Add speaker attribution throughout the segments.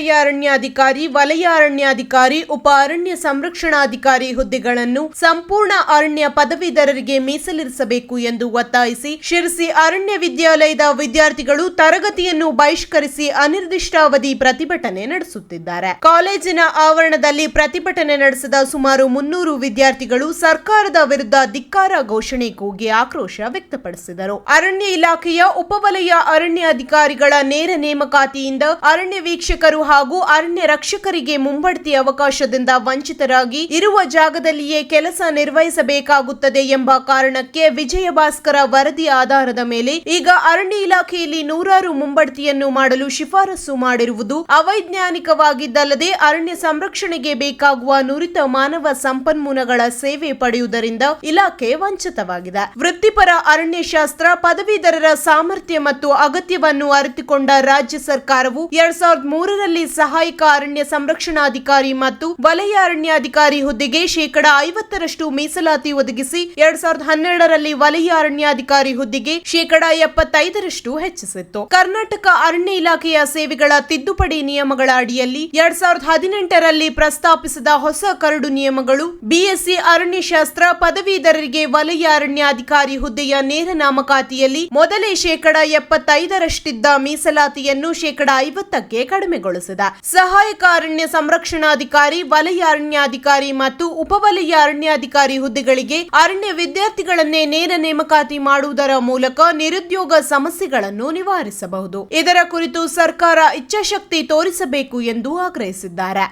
Speaker 1: ಉಪವಲಯ ಅರಣ್ಯಾಧಿಕಾರಿ ವಲಯ ಅರಣ್ಯಾಧಿಕಾರಿ ಉಪ ಅರಣ್ಯ ಸಂರಕ್ಷಣಾಧಿಕಾರಿ ಹುದ್ದೆಗಳನ್ನು ಸಂಪೂರ್ಣ ಅರಣ್ಯ ಪದವೀಧರರಿಗೆ ಮೀಸಲಿರಿಸಬೇಕು ಎಂದು ಒತ್ತಾಯಿಸಿ ಶಿರಸಿ ಅರಣ್ಯ ವಿದ್ಯಾಲಯದ ವಿದ್ಯಾರ್ಥಿಗಳು ತರಗತಿಯನ್ನು ಬಹಿಷ್ಕರಿಸಿ ಅನಿರ್ದಿಷ್ಟಾವಧಿ ಪ್ರತಿಭಟನೆ ನಡೆಸುತ್ತಿದ್ದಾರೆ. ಕಾಲೇಜಿನ ಆವರಣದಲ್ಲಿ ಪ್ರತಿಭಟನೆ ನಡೆಸಿದ ಸುಮಾರು ಮುನ್ನೂರು ವಿದ್ಯಾರ್ಥಿಗಳು ಸರ್ಕಾರದ ವಿರುದ್ಧ ಧಿಕ್ಕಾರ ಘೋಷಣೆ ಕೂಗಿ ಆಕ್ರೋಶ ವ್ಯಕ್ತಪಡಿಸಿದರು. ಅರಣ್ಯ ಇಲಾಖೆಯ ಉಪವಲಯ ಅರಣ್ಯಾಧಿಕಾರಿಗಳ ನೇರ ನೇಮಕಾತಿಯಿಂದ ಅರಣ್ಯ ವೀಕ್ಷಕರು ಹಾಗೂ ಅರಣ್ಯ ರಕ್ಷಕರಿಗೆ ಮುಂಬಡ್ತಿ ಅವಕಾಶದಿಂದ ವಂಚಿತರಾಗಿ ಇರುವ ಜಾಗದಲ್ಲಿಯೇ ಕೆಲಸ ನಿರ್ವಹಿಸಬೇಕಾಗುತ್ತದೆ ಎಂಬ ಕಾರಣಕ್ಕೆ ವಿಜಯ ಭಾಸ್ಕರ ವರದಿ ಆಧಾರದ ಮೇಲೆ ಈಗ ಅರಣ್ಯ ಇಲಾಖೆಯಲ್ಲಿ ನೂರಾರು ಮುಂಬಡ್ತಿಯನ್ನು ಮಾಡಲು ಶಿಫಾರಸು ಮಾಡಿರುವುದು ಅವೈಜ್ಞಾನಿಕವಾಗಿದ್ದಲ್ಲದೆ ಅರಣ್ಯ ಸಂರಕ್ಷಣೆಗೆ ಬೇಕಾಗುವ ನುರಿತ ಮಾನವ ಸಂಪನ್ಮೂಲಗಳ ಸೇವೆ ಪಡೆಯುವುದರಿಂದ ಇಲಾಖೆ ವಂಚಿತವಾಗಿದೆ. ವೃತ್ತಿಪರ ಅರಣ್ಯಶಾಸ್ತ್ರ, ಪದವೀಧರರ ಸಾಮರ್ಥ್ಯ ಮತ್ತು ಅಗತ್ಯವನ್ನು ಅರಿತುಕೊಂಡ ರಾಜ್ಯ ಸರ್ಕಾರವು ಎರಡ್ ಸಾವಿರದ ಮೂರರಲ್ಲಿ ಸಹಾಯಕ ಅರಣ್ಯ ಸಂರಕ್ಷಣಾಧಿಕಾರಿ ಮತ್ತು ವಲಯ ಅರಣ್ಯಾಧಿಕಾರಿ ಹುದ್ದೆಗೆ ಶೇಕಡ ಐವತ್ತರಷ್ಟು ಮೀಸಲಾತಿ ಒದಗಿಸಿ ಎರಡ್ ಸಾವಿರದ ಹನ್ನೆರಡರಲ್ಲಿ ವಲಯ ಅರಣ್ಯಾಧಿಕಾರಿ ಹುದ್ದೆಗೆ ಶೇಕಡ ಎಪ್ಪತ್ತೈದರಷ್ಟು ಹೆಚ್ಚಿಸಿತ್ತು. ಕರ್ನಾಟಕ ಅರಣ್ಯ ಇಲಾಖೆಯ ಸೇವೆಗಳ ತಿದ್ದುಪಡಿ ನಿಯಮಗಳ ಅಡಿಯಲ್ಲಿ ಎರಡ್ ಸಾವಿರದ ಹದಿನೆಂಟರಲ್ಲಿ ಪ್ರಸ್ತಾಪಿಸಿದ ಹೊಸ ಕರಡು ನಿಯಮಗಳು ಬಿಎಸ್ಸಿ ಅರಣ್ಯಶಾಸ್ತ್ರ ಪದವೀಧರರಿಗೆ ವಲಯ ಅರಣ್ಯಾಧಿಕಾರಿ ಹುದ್ದೆಯ ನೇರ ನಾಮಕಾತಿಯಲ್ಲಿ ಮೊದಲೇ ಶೇಕಡ ಎಪ್ಪತ್ತೈದರಷ್ಟಿದ್ದ ಮೀಸಲಾತಿಯನ್ನು ಶೇಕಡ ಐವತ್ತಕ್ಕೆ ಕಡಿಮೆಗೊಳಿಸಿದ ಸಹಾಯಕ ಅರಣ್ಯ ಸಂರಕ್ಷಣಾಧಿಕಾರಿ ವಲಯ ಅರಣ್ಯಾಧಿಕಾರಿ ಮತ್ತು ಉಪವಲಯ ಅರಣ್ಯಾಧಿಕಾರಿ ಹುದ್ದೆಗಳಿಗೆ ಅರಣ್ಯ ವಿದ್ಯಾರ್ಥಿಗಳನ್ನೇ ನೇರ ನೇಮಕಾತಿ ಮಾಡುವುದರ ಮೂಲಕ ನಿರುದ್ಯೋಗ ಸಮಸ್ಯೆಗಳನ್ನು ನಿವಾರಿಸಬಹುದು. ಇದರ ಕುರಿತು ಸರ್ಕಾರ ಇಚ್ಛಾಶಕ್ತಿ ತೋರಿಸಬೇಕು ಎಂದು ಆಗ್ರಹಿಸಿದ್ದಾರೆ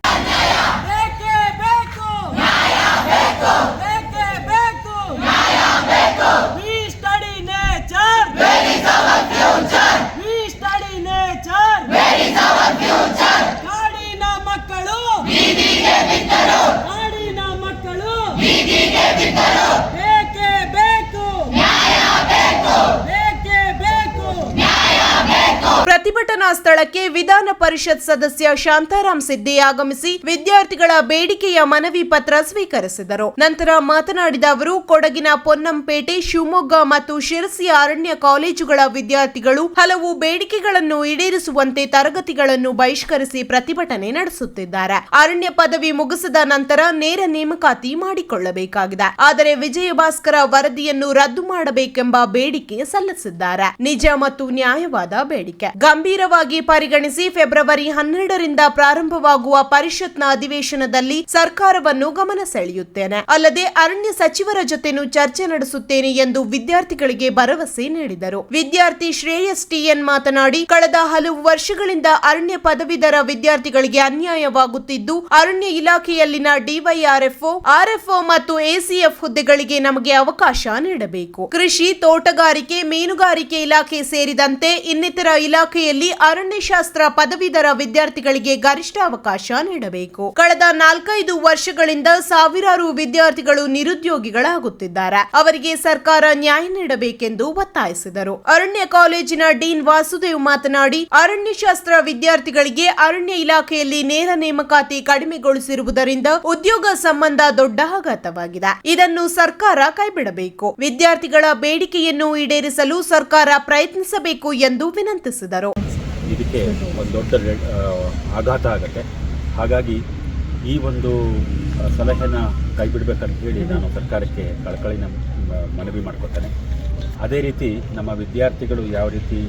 Speaker 2: ಬೇಕೇ ಬೇಕು ನ್ಯಾಯ ಬೇಕು ಬೇಕೇ ಬೇಕು ನ್ಯಾಯ ಬೇಕು we study nature where is our future we study nature where is our future ಕಾಡಿನ ಮಕ್ಕಳು ಬೀದಿಗೆ ಬಿದ್ದರು ಕಾಡಿನ ಮಕ್ಕಳು ಬೀದಿಗೆ ಬಿದ್ದರು ಬೇಕೇ ಬೇಕು ನ್ಯಾಯ ಬೇಕು ಬೇಕೇ ಬೇಕು
Speaker 1: ಪ್ರತಿಭಟನಾ ಸ್ಥಳಕ್ಕೆ ವಿಧಾನ ಪರಿಷತ್ ಸದಸ್ಯ ಶಾಂತಾರಾಮ್ ಸಿದ್ದಿ ಆಗಮಿಸಿ ವಿದ್ಯಾರ್ಥಿಗಳ ಬೇಡಿಕೆಯ ಮನವಿ ಪತ್ರ ಸ್ವೀಕರಿಸಿದರು. ನಂತರ ಮಾತನಾಡಿದ ಅವರು, ಕೊಡಗಿನ ಪೊನ್ನಂಪೇಟೆ, ಶಿವಮೊಗ್ಗ ಮತ್ತು ಶಿರಸಿ ಅರಣ್ಯ ಕಾಲೇಜುಗಳ ವಿದ್ಯಾರ್ಥಿಗಳು ಹಲವು ಬೇಡಿಕೆಗಳನ್ನು ಈಡೇರಿಸುವಂತೆ ತರಗತಿಗಳನ್ನು ಬಹಿಷ್ಕರಿಸಿ ಪ್ರತಿಭಟನೆ ನಡೆಸುತ್ತಿದ್ದಾರೆ. ಅರಣ್ಯ ಪದವಿ ಮುಗಿಸಿದ ನಂತರ ನೇರ ನೇಮಕಾತಿ ಮಾಡಿಕೊಳ್ಳಬೇಕಾಗಿದೆ. ಆದರೆ ವಿಜಯ ಭಾಸ್ಕರ ವರದಿಯನ್ನು ರದ್ದು ಮಾಡಬೇಕೆಂಬ ಬೇಡಿಕೆ ಸಲ್ಲಿಸಿದ್ದಾರೆ. ನಿಜ ಮತ್ತು ನ್ಯಾಯವಾದ ಬೇಡಿಕೆ. ಗಂಭೀರವಾಗಿ ಪರಿಗಣಿಸಿ ಫೆಬ್ರವರಿ ಹನ್ನೆರಡರಿಂದ ಪ್ರಾರಂಭವಾಗುವ ಪರಿಷತ್ನ ಅಧಿವೇಶನದಲ್ಲಿ ಸರ್ಕಾರವನ್ನು ಗಮನ ಸೆಳೆಯುತ್ತೇನೆ. ಅಲ್ಲದೆ ಅರಣ್ಯ ಸಚಿವರ ಜೊತೆನೂ ಚರ್ಚೆ ನಡೆಸುತ್ತೇನೆ ಎಂದು ವಿದ್ಯಾರ್ಥಿಗಳಿಗೆ ಭರವಸೆ ನೀಡಿದರು. ವಿದ್ಯಾರ್ಥಿ ಶ್ರೇಯಸ್ ಟಿಎನ್ ಮಾತನಾಡಿ, ಕಳೆದ ಹಲವು ವರ್ಷಗಳಿಂದ ಅರಣ್ಯ ಪದವೀಧರ ವಿದ್ಯಾರ್ಥಿಗಳಿಗೆ ಅನ್ಯಾಯವಾಗುತ್ತಿದ್ದು, ಅರಣ್ಯ ಇಲಾಖೆಯಲ್ಲಿನ ಡಿವೈಆರ್ಎಫ್ಒ ಆರ್ಎಫ್ಒ ಮತ್ತು ಎಸಿಎಫ್ ಹುದ್ದೆಗಳಿಗೆ ನಮಗೆ ಅವಕಾಶ ನೀಡಬೇಕು. ಕೃಷಿ, ತೋಟಗಾರಿಕೆ, ಮೀನುಗಾರಿಕೆ ಇಲಾಖೆ ಸೇರಿದಂತೆ ಇನ್ನಿತರ ಇಲಾಖೆಯಲ್ಲಿ ಅರಣ್ಯಶಾಸ್ತ್ರ ಪದವೀಧರ ವಿದ್ಯಾರ್ಥಿಗಳಿಗೆ ಗರಿಷ್ಠ ಅವಕಾಶ ನೀಡಬೇಕು. ಕಳೆದ ನಾಲ್ಕೈದು ವರ್ಷಗಳಿಂದ ಸಾವಿರಾರು ವಿದ್ಯಾರ್ಥಿಗಳು ನಿರುದ್ಯೋಗಿಗಳಾಗುತ್ತಿದ್ದಾರೆ. ಅವರಿಗೆ ಸರ್ಕಾರ ನ್ಯಾಯ ನೀಡಬೇಕೆಂದು ಒತ್ತಾಯಿಸಿದರು. ಅರಣ್ಯ ಕಾಲೇಜಿನ ಡೀನ್ ವಾಸುದೇವ್ ಮಾತನಾಡಿ, ಅರಣ್ಯಶಾಸ್ತ್ರ ವಿದ್ಯಾರ್ಥಿಗಳಿಗೆ ಅರಣ್ಯ ಇಲಾಖೆಯಲ್ಲಿ ನೇರ ನೇಮಕಾತಿ ಕಡಿಮೆಗೊಳಿಸಿರುವುದರಿಂದ ಉದ್ಯೋಗ ಸಂಬಂಧ ದೊಡ್ಡ ಆಘಾತವಾಗಿದೆ. ಇದನ್ನು ಸರ್ಕಾರ ಕೈಬಿಡಬೇಕು. ವಿದ್ಯಾರ್ಥಿಗಳ ಬೇಡಿಕೆಯನ್ನು ಈಡೇರಿಸಲು ಸರ್ಕಾರ ಪ್ರಯತ್ನಿಸಬೇಕು ಎಂದು ವಿನಂತಿಸಿದರು.
Speaker 3: ಇದಕ್ಕೆ ಒಂದು ದೊಡ್ಡ ಆಘಾತ ಆಗುತ್ತೆ. ಹಾಗಾಗಿ ಈ ಒಂದು ಸಲಹೆನ ಕೈ ಬಿಡಬೇಕಂತ ಹೇಳಿ ನಾನು ಸರ್ಕಾರಕ್ಕೆ ಕಳಕಳಿನ ಮನವಿ ಮಾಡ್ಕೊತೇನೆ. ಅದೇ ರೀತಿ ನಮ್ಮ ವಿದ್ಯಾರ್ಥಿಗಳು ಯಾವ ರೀತಿ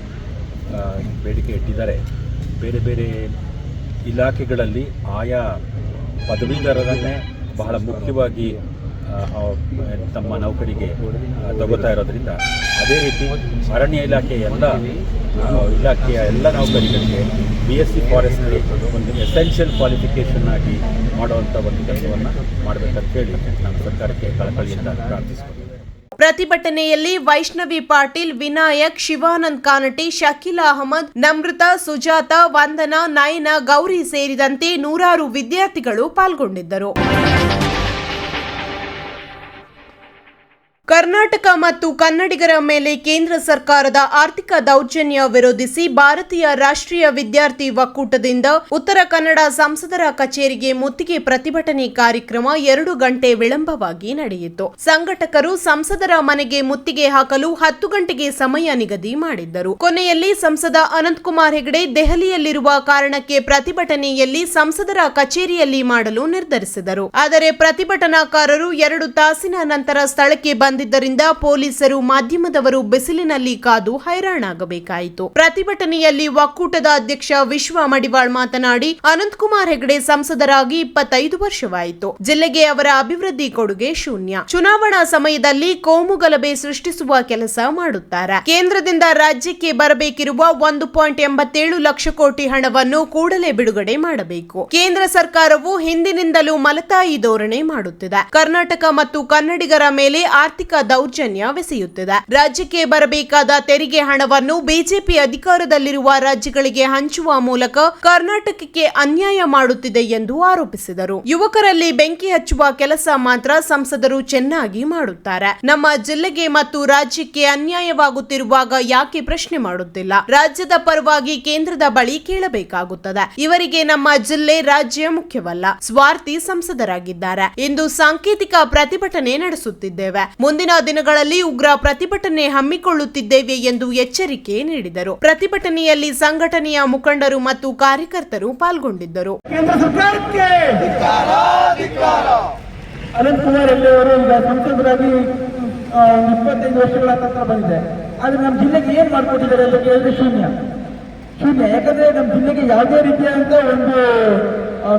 Speaker 3: ಬೇಡಿಕೆ ಇಟ್ಟಿದ್ದಾರೆ, ಬೇರೆ ಬೇರೆ ಇಲಾಖೆಗಳಲ್ಲಿ ಆಯಾ ಪದವೀಧರರನ್ನೇ ಬಹಳ ಮುಖ್ಯವಾಗಿ ತಮ್ಮ ನೌಕರಿಗೆ ತಗೋತಾ ಇರೋದ್ರಿಂದ ಅದೇ ರೀತಿ ಅರಣ್ಯ ಇಲಾಖೆಯ ಎಲ್ಲ ಇಲಾಖೆಯ ಎಲ್ಲ ನೌಕರಿಗಳಿಗೆ ಬಿ ಎಸ್ ಸಿ ಫಾರೆಸ್ಟ್ ಒಂದು ಎಸೆನ್ಷಿಯಲ್ ಕ್ವಾಲಿಫಿಕೇಷನ್ ಆಗಿ ಮಾಡುವಂತ ಒಂದು ಕೆಲಸವನ್ನು ಮಾಡಬೇಕಂತ ಹೇಳಿ ನಾನು ಸರ್ಕಾರಕ್ಕೆ ಕಳಕಳಿಯಿಂದ ಪ್ರಾರ್ಥಿಸಿಕೊಂಡಿದ್ದೇನೆ
Speaker 1: ಪ್ರತಿಭಟನೆಯಲ್ಲಿ ವೈಷ್ಣವಿ ಪಾಟೀಲ್, ವಿನಾಯಕ್, ಶಿವಾನಂದ್ ಕಾನಟಿ, ಶಕೀಲ್ ಅಹಮದ್ ನಮೃತ ಸುಜಾತ, ವಂದನಾ ನಯನ ಗೌರಿ ಸೇರಿದಂತೆ ನೂರಾರು ವಿದ್ಯಾರ್ಥಿಗಳು ಪಾಲ್ಗೊಂಡಿದ್ದರು. ಕರ್ನಾಟಕ ಮತ್ತು ಕನ್ನಡಿಗರ ಮೇಲೆ ಕೇಂದ್ರ ಸರ್ಕಾರದ ಆರ್ಥಿಕ ದೌರ್ಜನ್ಯ ವಿರೋಧಿಸಿ ಭಾರತೀಯ ರಾಷ್ಟ್ರೀಯ ವಿದ್ಯಾರ್ಥಿ ಒಕ್ಕೂಟದಿಂದ ಉತ್ತರ ಕನ್ನಡ ಸಂಸದರ ಕಚೇರಿಗೆ ಮುತ್ತಿಗೆ ಪ್ರತಿಭಟನೆ ಕಾರ್ಯಕ್ರಮ ಎರಡು ಗಂಟೆ ವಿಳಂಬವಾಗಿ ನಡೆಯಿತು. ಸಂಘಟಕರು ಸಂಸದರ ಮನೆಗೆ ಮುತ್ತಿಗೆ ಹಾಕಲು ಹತ್ತು ಗಂಟೆಗೆ ಸಮಯ ನಿಗದಿ ಮಾಡಿದ್ದರು. ಕೊನೆಯಲ್ಲಿ ಸಂಸದ ಅನಂತಕುಮಾರ್ ಹೆಗಡೆ ದೆಹಲಿಯಲ್ಲಿರುವ ಕಾರಣಕ್ಕೆ ಪ್ರತಿಭಟನೆಯಲ್ಲಿ ಸಂಸದರ ಕಚೇರಿಯಲ್ಲಿ ಮಾಡಲು ನಿರ್ಧರಿಸಿದರು. ಆದರೆ ಪ್ರತಿಭಟನಾಕಾರರು ಎರಡು ತಾಸಿನ ನಂತರ ಸ್ಥಳಕ್ಕೆ ಬಂದಿದ್ದರಿಂದ ಪೊಲೀಸರು ಮಾಧ್ಯಮದವರು ಬಿಸಿಲಿನಲ್ಲಿ ಕಾದು ಹೈರಾಣಾಗಬೇಕಾಯಿತು. ಪ್ರತಿಭಟನೆಯಲ್ಲಿ ಒಕ್ಕೂಟದ ಅಧ್ಯಕ್ಷ ವಿಶ್ವ ಮಡಿವಾಳ್ ಮಾತನಾಡಿ, ಅನಂತಕುಮಾರ್ ಹೆಗಡೆ ಸಂಸದರಾಗಿ ಇಪ್ಪತ್ತೈದು ವರ್ಷವಾಯಿತು. ಜಿಲ್ಲೆಗೆ ಅವರ ಅಭಿವೃದ್ಧಿ ಕೊಡುಗೆ ಶೂನ್ಯ. ಚುನಾವಣಾ ಸಮಯದಲ್ಲಿ ಕೋಮು ಗಲಭೆ ಸೃಷ್ಟಿಸುವ ಕೆಲಸ ಮಾಡುತ್ತಾರೆ. ಕೇಂದ್ರದಿಂದ ರಾಜ್ಯಕ್ಕೆ ಬರಬೇಕಿರುವ ಒಂದು ಪಾಯಿಂಟ್ ಎಂಬತ್ತೇಳು ಲಕ್ಷ ಕೋಟಿ ಹಣವನ್ನು ಕೂಡಲೇ ಬಿಡುಗಡೆ ಮಾಡಬೇಕು. ಕೇಂದ್ರ ಸರ್ಕಾರವು ಹಿಂದಿನಿಂದಲೂ ಮಲತಾಯಿ ಧೋರಣೆ ಮಾಡುತ್ತಿದೆ. ಕರ್ನಾಟಕ ಮತ್ತು ಕನ್ನಡಿಗರ ಮೇಲೆ ಆರ್ಥಿಕ ದೌರ್ಜನ್ಯವೆಸೆಯುತ್ತಿದೆ ರಾಜ್ಯಕ್ಕೆ ಬರಬೇಕಾದ ತೆರಿಗೆ ಹಣವನ್ನು ಬಿಜೆಪಿ ಅಧಿಕಾರದಲ್ಲಿರುವ ರಾಜ್ಯಗಳಿಗೆ ಹಂಚುವ ಮೂಲಕ ಕರ್ನಾಟಕಕ್ಕೆ ಅನ್ಯಾಯ ಮಾಡುತ್ತಿದೆ ಎಂದು ಆರೋಪಿಸಿದರು. ಯುವಕರಲ್ಲಿ ಬೆಂಕಿ ಹಚ್ಚುವ ಕೆಲಸ ಮಾತ್ರ ಸಂಸದರು ಚೆನ್ನಾಗಿ ಮಾಡುತ್ತಾರೆ. ನಮ್ಮ ಜಿಲ್ಲೆಗೆ ಮತ್ತು ರಾಜ್ಯಕ್ಕೆ ಅನ್ಯಾಯವಾಗುತ್ತಿರುವಾಗ ಯಾಕೆ ಪ್ರಶ್ನೆ ಮಾಡುತ್ತಿಲ್ಲ? ರಾಜ್ಯದ ಪರವಾಗಿ ಕೇಂದ್ರದ ಬಳಿ ಕೇಳಬೇಕಾಗುತ್ತದೆ. ಇವರಿಗೆ ನಮ್ಮ ಜಿಲ್ಲೆ ರಾಜ್ಯ ಮುಖ್ಯವಲ್ಲ. ಸ್ವಾರ್ಥಿ ಸಂಸದರಾಗಿದ್ದಾರೆ. ಇಂದು ಸಾಂಕೇತಿಕ ಪ್ರತಿಭಟನೆ ನಡೆಸುತ್ತಿದ್ದೇವೆ. ಮುಂದಿನ ದಿನಗಳಲ್ಲಿ ಉಗ್ರ ಪ್ರತಿಭಟನೆ ಹಮ್ಮಿಕೊಳ್ಳುತ್ತಿದ್ದೇವೆ ಎಂದು ಎಚ್ಚರಿಕೆ ನೀಡಿದರು. ಪ್ರತಿಭಟನೆಯಲ್ಲಿ ಸಂಘಟನೆಯ ಮುಖಂಡರು ಮತ್ತು ಕಾರ್ಯಕರ್ತರು ಪಾಲ್ಗೊಂಡಿದ್ದರು.
Speaker 4: ಅನಂತ್ ಕುಮಾರ್ ಹೆಗಡೆ ಅವರು ಈಗ ಸಂಸದರಾಗಿ ಇಪ್ಪತ್ತೈದು ವರ್ಷಗಳ ಹತ್ರ ಬಂದಿದೆ. ಆದ್ರೆ ನಮ್ಮ ಜಿಲ್ಲೆಗೆ ಏನ್ ಮಾಡ್ಕೊಟ್ಟಿದ್ದಾರೆ ಅಂತ ಕೇಳಿದ್ರೆ ಶೂನ್ಯ. ಶೂನ್ಯ. ಯಾಕಂದ್ರೆ ನಮ್ಮ ಜಿಲ್ಲೆಗೆ ಯಾವುದೇ ರೀತಿಯಾದಂತ ಒಂದು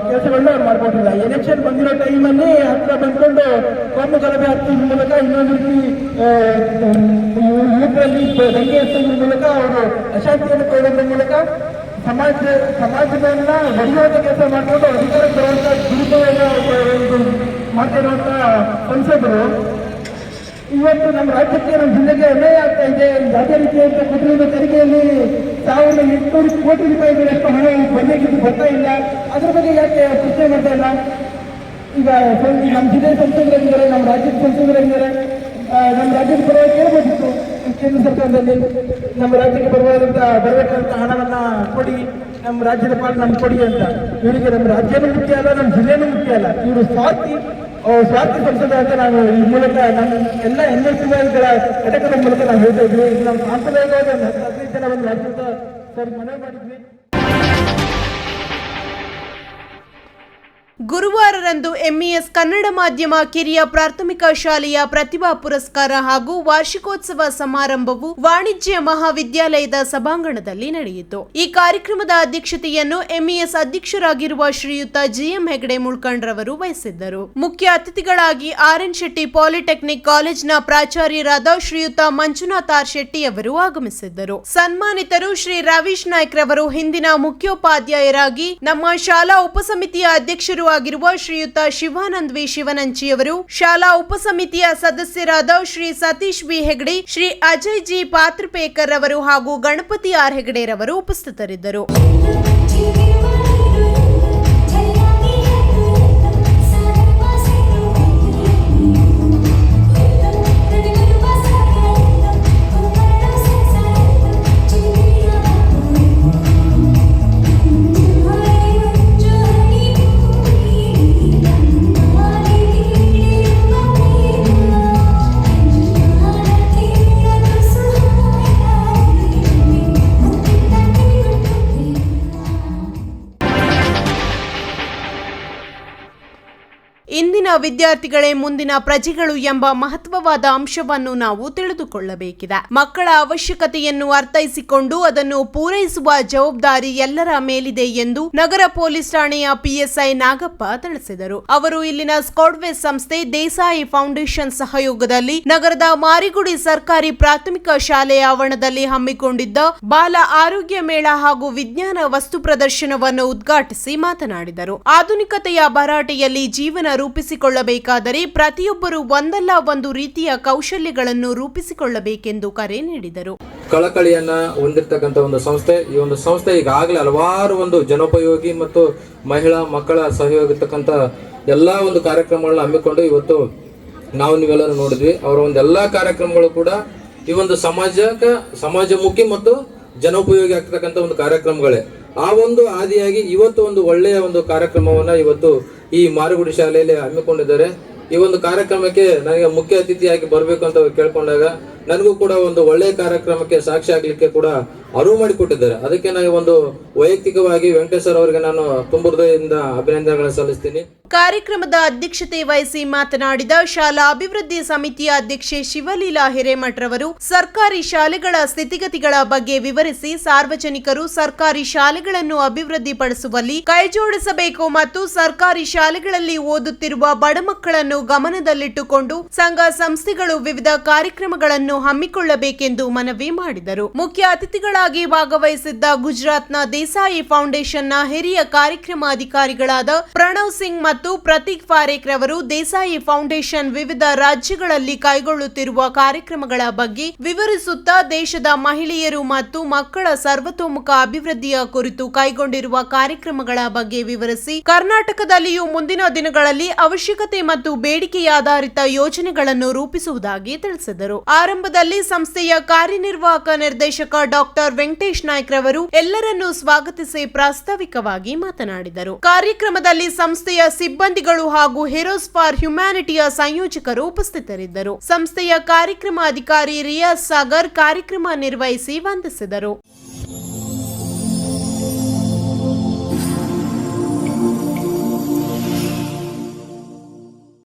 Speaker 4: ಕೆಲಸಗಳನ್ನ ಅವ್ರು ಮಾಡ್ಕೊಟ್ಟಿಲ್ಲ ಎಲೆಕ್ಷನ್ ಬಂದಿರೋ ಟೈಮಲ್ಲಿ ಹತ್ರ ಬಂದ್ಕೊಂಡು ಕೊಂಬು ಗಲಭೆ ಹಾಕ್ತಿದ್ರ ಮೂಲಕ ಇನ್ನೊಂದು ರೀತಿ ಯುವಕರಲ್ಲಿ ದಂಗೆ ಎತ್ತೋದ್ರ ಮೂಲಕ ಅವರು ಅಶಾಂತಿಯನ್ನು ಕೊಡೋದ್ರ ಮೂಲಕ ಸಮಾಜ ಸಮಾಜದನ್ನ ಒಡೆಯುವಂತ ಕೆಲಸ ಮಾಡಿಕೊಂಡು ಅಧಿಕಾರ ಬರುವಂತ ದುರುಪಯೋಗ ಮಾಡ್ತಿರುವಂತ ಸಂಸದರು ಇವತ್ತು ನಮ್ಮ ರಾಜ್ಯಕ್ಕೆ ನಮ್ಮ ಜಿಲ್ಲೆಗೆ ಅನ್ಯಾಯ ಆಗ್ತಾ ಇದೆ. ಯಾವುದೇ ರೀತಿಯಾದ ಕುಟುಂಬದ ತೆರಿಗೆಯಲ್ಲಿ ಸಾವಿರದ ಎಂಟುನೂರು ಕೋಟಿ ರೂಪಾಯಿಗಳಷ್ಟು ಹಣ ಬಂದಿದ್ದು ಬರ್ತಾ ಇಲ್ಲ. ಅದ್ರ ಬಗ್ಗೆ ಯಾಕೆ ಪ್ರಶ್ನೆ ಮಾಡ್ತಾ ಇಲ್ಲ? ಈಗ ನಮ್ಮ ಜಿಲ್ಲೆ ಸಂಸದರಾಗಿದ್ದಾರೆ, ನಮ್ಮ ರಾಜ್ಯದ ಸಂಸದರಾಗಿದ್ದಾರೆ. ನಮ್ಮ ರಾಜ್ಯದ ಪರವಾಗಿ ಕೇಳಬೇಕಿತ್ತು ಕೇಂದ್ರ ಸರ್ಕಾರದಲ್ಲಿ ನಮ್ಮ ರಾಜ್ಯಕ್ಕೆ ಬರುವಂತ, ಬರಬೇಕಂತ ಹಣವನ್ನ ಕೊಡಿ, ನಮ್ಮ ರಾಜ್ಯದ ಪಾಲು ನಮ್ಗೆ ಕೊಡಿ ಅಂತ. ಇವರಿಗೆ ನಮ್ಮ ರಾಜ್ಯನೂ ಮುಖ್ಯ ಅಲ್ಲ, ನಮ್ಮ ಜಿಲ್ಲೆನೂ ಮುಖ್ಯ ಅಲ್ಲ. ಇವರು ಅವ್ರು ಸ್ವಾರ್ಥಿ ಸಂಸದ ಅಂತ ನಾವು ಈ ಮೂಲಕ ನಮ್ಮ ಎಲ್ಲ ಎನ್ ಎಸ್ಗಳ ಘಟಕದ ಮೂಲಕ ನಾವು ಹೇಳ್ತಾ ಇದ್ವಿ. ಇದು ನಮ್ಮ ಸಾಂಪ್ರದಾಯಿಕವಾದ ಹದಿನೈದು ಜನ ಒಂದು ರಾಜ್ಯದ ಸರ್ ಮನವಿ ಮಾಡಿದ್ವಿ.
Speaker 1: ಗುರುವಾರರಂದು ಎಂಇಎಸ್ ಕನ್ನಡ ಮಾಧ್ಯಮ ಕಿರಿಯ ಪ್ರಾಥಮಿಕ ಶಾಲೆಯ ಪ್ರತಿಭಾ ಪುರಸ್ಕಾರ ಹಾಗೂ ವಾರ್ಷಿಕೋತ್ಸವ ಸಮಾರಂಭವು ವಾಣಿಜ್ಯ ಮಹಾವಿದ್ಯಾಲಯದ ಸಭಾಂಗಣದಲ್ಲಿ ನಡೆಯಿತು. ಈ ಕಾರ್ಯಕ್ರಮದ ಅಧ್ಯಕ್ಷತೆಯನ್ನು ಎಂಇಎಸ್ ಅಧ್ಯಕ್ಷರಾಗಿರುವ ಶ್ರೀಯುತ ಜಿಎಂ ಹೆಗಡೆ ಮುಳ್ಕಂಡ್ರವರು ವಹಿಸಿದ್ದರು. ಮುಖ್ಯ ಅತಿಥಿಗಳಾಗಿ ಆರ್ ಎನ್ ಶೆಟ್ಟಿ ಪಾಲಿಟೆಕ್ನಿಕ್ ಕಾಲೇಜ್ನ ಪ್ರಾಚಾರ್ಯರಾದ ಶ್ರೀಯುತ ಮಂಜುನಾಥ್ ಆರ್ ಶೆಟ್ಟಿ ಅವರು ಆಗಮಿಸಿದ್ದರು. ಸನ್ಮಾನಿತರು ಶ್ರೀ ರವೀಶ್ ನಾಯ್ಕ್ ರವರು ಹಿಂದಿನ ಮುಖ್ಯೋಪಾಧ್ಯಾಯರಾಗಿ ನಮ್ಮ ಶಾಲಾ ಉಪಸಮಿತಿಯ ಅಧ್ಯಕ್ಷರು ಆಗಿರುವ ಶ್ರೀಯುತ ಶಿವಾನಂದ್ ವಿ ಶಿವನಂಚಿಯವರು, ಶಾಲಾ ಉಪಸಮಿತಿಯ ಸದಸ್ಯರಾದ ಶ್ರೀ ಸತೀಶ್ ಬಿ ಹೆಗಡೆ ಶ್ರೀ ಅಜಯ್ ಜಿ ಪಾತ್ರಪೇಕರ್ ಅವರು ಹಾಗೂ ಗಣಪತಿ ಆರ್ ಹೆಗಡೆ ರವರು ಉಪಸ್ಥಿತರಿದ್ದರು. ಇಂದಿನ ವಿದ್ಯಾರ್ಥಿಗಳೇ ಮುಂದಿನ ಪ್ರಜೆಗಳು ಎಂಬ ಮಹತ್ವವಾದ ಅಂಶವನ್ನು ನಾವು ತಿಳಿದುಕೊಳ್ಳಬೇಕಿದೆ. ಮಕ್ಕಳ ಅವಶ್ಯಕತೆಯನ್ನು ಅರ್ಥೈಸಿಕೊಂಡು ಅದನ್ನು ಪೂರೈಸುವ ಜವಾಬ್ದಾರಿ ಎಲ್ಲರ ಮೇಲಿದೆ ಎಂದು ನಗರ ಪೊಲೀಸ್ ಠಾಣೆಯ ಪಿಎಸ್ಐ ನಾಗಪ್ಪ ತಿಳಿಸಿದರು. ಅವರು ಇಲ್ಲಿನ ಸ್ಕಾಡ್ವೇಸ್ ಸಂಸ್ಥೆ ದೇಸಾಯಿ ಫೌಂಡೇಶನ್ ಸಹಯೋಗದಲ್ಲಿ ನಗರದ ಮಾರಿಗುಡಿ ಸರ್ಕಾರಿ ಪ್ರಾಥಮಿಕ ಶಾಲೆಯ ಆವರಣದಲ್ಲಿ ಹಮ್ಮಿಕೊಂಡಿದ್ದ ಬಾಲ ಆರೋಗ್ಯ ಮೇಳ ಹಾಗೂ ವಿಜ್ಞಾನ ವಸ್ತು ಪ್ರದರ್ಶನವನ್ನು ಉದ್ಘಾಟಿಸಿ ಮಾತನಾಡಿದರು. ಆಧುನಿಕತೆಯ ಭರಾಟೆಯಲ್ಲಿ ಜೀವನ ರೂಪಿಸಿಕೊಳ್ಳಬೇಕಾದರೆ ಪ್ರತಿಯೊಬ್ಬರು ಒಂದಲ್ಲ ಒಂದು ರೀತಿಯ ಕೌಶಲ್ಯಗಳನ್ನು ರೂಪಿಸಿಕೊಳ್ಳಬೇಕೆಂದು ಕರೆ ನೀಡಿದರು.
Speaker 5: ಕಳಕಳಿಯನ್ನ ಹೊಂದಿರತಕ್ಕಂತ ಒಂದು ಸಂಸ್ಥೆ, ಈ ಒಂದು ಸಂಸ್ಥೆ ಈಗಾಗಲೇ ಹಲವಾರು ಒಂದು ಜನೋಪಯೋಗಿ ಮತ್ತು ಮಹಿಳಾ ಮಕ್ಕಳ ಸಹಯೋಗ ಇರ್ತಕ್ಕಂಥ ಎಲ್ಲಾ ಒಂದು ಕಾರ್ಯಕ್ರಮಗಳನ್ನ ಹಮ್ಮಿಕೊಂಡು ಇವತ್ತು ನಾವು ನೀವೆಲ್ಲರೂ ನೋಡಿದ್ವಿ. ಅವರ ಒಂದೆಲ್ಲ ಕಾರ್ಯಕ್ರಮಗಳು ಕೂಡ ಈ ಒಂದು ಸಮಾಜಕ್ಕೆ, ಸಮಾಜಮುಖಿ ಮತ್ತು ಜನೋಪಯೋಗಿ ಆಗ್ತಕ್ಕಂಥ ಒಂದು ಕಾರ್ಯಕ್ರಮಗಳೇ. ಆ ಒಂದು ಆದಿಯಾಗಿ ಇವತ್ತು ಒಂದು ಒಳ್ಳೆಯ ಒಂದು ಕಾರ್ಯಕ್ರಮವನ್ನ ಇವತ್ತು ಈ ಮಾರುಗುಡಿ ಶಾಲೆಯಲ್ಲಿ ಹಮ್ಮಿಕೊಂಡಿದ್ದಾರೆ. ಈ ಒಂದು ಕಾರ್ಯಕ್ರಮಕ್ಕೆ ನನಗೆ ಮುಖ್ಯ ಅತಿಥಿಯಾಗಿ ಬರಬೇಕು ಅಂತ ಕೇಳ್ಕೊಂಡಾಗ ನನಗೂ ಕೂಡ ಒಂದು ಒಳ್ಳೆಯ ಕಾರ್ಯಕ್ರಮಕ್ಕೆ ಸಾಕ್ಷಿ ಆಗ್ಲಿಕ್ಕೆ ಕೂಡ ಅರಿವು ಮಾಡಿಕೊಟ್ಟಿದ್ದಾರೆ. ಅದಕ್ಕೆ ನಾನು ಒಂದು ವೈಯಕ್ತಿಕವಾಗಿ ವೆಂಕಟೇಶ್ವರ ಅವರಿಗೆ ನಾನು ತುಂಬ ಹೃದಯದಿಂದ ಅಭಿನಂದನೆಗಳನ್ನು ಸಲ್ಲಿಸ್ತೀನಿ.
Speaker 1: ಕಾರ್ಯಕ್ರಮದ ಅಧ್ಯಕ್ಷತೆ ವಹಿಸಿ ಮಾತನಾಡಿದ ಶಾಲಾ ಅಭಿವೃದ್ಧಿ ಸಮಿತಿಯ ಅಧ್ಯಕ್ಷೆ ಶಿವಲೀಲಾ ಹಿರೇಮಠರವರು ಸರ್ಕಾರಿ ಶಾಲೆಗಳ ಸ್ಥಿತಿಗತಿಗಳ ಬಗ್ಗೆ ವಿವರಿಸಿ ಸಾರ್ವಜನಿಕರು ಸರ್ಕಾರಿ ಶಾಲೆಗಳನ್ನು ಅಭಿವೃದ್ಧಿಪಡಿಸುವಲ್ಲಿ ಕೈಜೋಡಿಸಬೇಕು ಮತ್ತು ಸರ್ಕಾರಿ ಶಾಲೆಗಳಲ್ಲಿ ಓದುತ್ತಿರುವ ಬಡ ಮಕ್ಕಳನ್ನು ಗಮನದಲ್ಲಿಟ್ಟುಕೊಂಡು ಸಂಘ ಸಂಸ್ಥೆಗಳು ವಿವಿಧ ಕಾರ್ಯಕ್ರಮಗಳನ್ನು ಹಮ್ಮಿಕೊಳ್ಳಬೇಕೆಂದು ಮನವಿ ಮಾಡಿದರು. ಮುಖ್ಯ ಅತಿಥಿಗಳಾಗಿ ಭಾಗವಹಿಸಿದ್ದ ಗುಜರಾತ್ನ ದೇಸಾಯಿ ಫೌಂಡೇಶನ್ನ ಹಿರಿಯ ಕಾರ್ಯಕ್ರಮ ಅಧಿಕಾರಿಗಳಾದ ಪ್ರಣವ್ ಸಿಂಗ್ ಮತ್ತು ಪ್ರತೀಕ್ ಪಾರೇಖ್ ರವರು ದೇಸಾಯಿ ಫೌಂಡೇಶನ್ ವಿವಿಧ ರಾಜ್ಯಗಳಲ್ಲಿ ಕೈಗೊಳ್ಳುತ್ತಿರುವ ಕಾರ್ಯಕ್ರಮಗಳ ಬಗ್ಗೆ ವಿವರಿಸುತ್ತಾ ದೇಶದ ಮಹಿಳೆಯರು ಮತ್ತು ಮಕ್ಕಳ ಸರ್ವತೋಮುಖ ಅಭಿವೃದ್ಧಿಯ ಕುರಿತು ಕೈಗೊಂಡಿರುವ ಕಾರ್ಯಕ್ರಮಗಳ ಬಗ್ಗೆ ವಿವರಿಸಿ, ಕರ್ನಾಟಕದಲ್ಲಿಯೂ ಮುಂದಿನ ದಿನಗಳಲ್ಲಿ ಅವಶ್ಯಕತೆ ಮತ್ತು ಬೇಡಿಕೆಯಾಧಾರಿತ ಯೋಜನೆಗಳನ್ನು ರೂಪಿಸುವುದಾಗಿ ತಿಳಿಸಿದರು. ಆರಂಭದಲ್ಲಿ ಸಂಸ್ಥೆಯ ಕಾರ್ಯನಿರ್ವಾಹಕ ನಿರ್ದೇಶಕ ಡಾಕ್ಟರ್ ವೆಂಕಟೇಶ್ ನಾಯ್ಕ್ ರವರು ಎಲ್ಲರನ್ನೂ ಸ್ವಾಗತಿಸಿ ಪ್ರಾಸ್ತಾವಿಕವಾಗಿ ಮಾತನಾಡಿದರು. ಕಾರ್ಯಕ್ರಮದಲ್ಲಿ ಸಂಸ್ಥೆಯ ಸಿಬ್ಬಂದಿಗಳು ಹಾಗೂ ಹೀರೋಸ್ ಫಾರ್ ಹ್ಯುಮ್ಯಾನಿಟಿಯ ಸಂಯೋಜಕರು ಉಪಸ್ಥಿತರಿದ್ದರು. ಸಂಸ್ಥೆಯ ಕಾರ್ಯಕ್ರಮ ಅಧಿಕಾರಿ ರಿಯಾಜ್ ಸಾಗರ್ ಕಾರ್ಯಕ್ರಮ ನಿರ್ವಹಿಸಿ ವಂದಿಸಿದರು.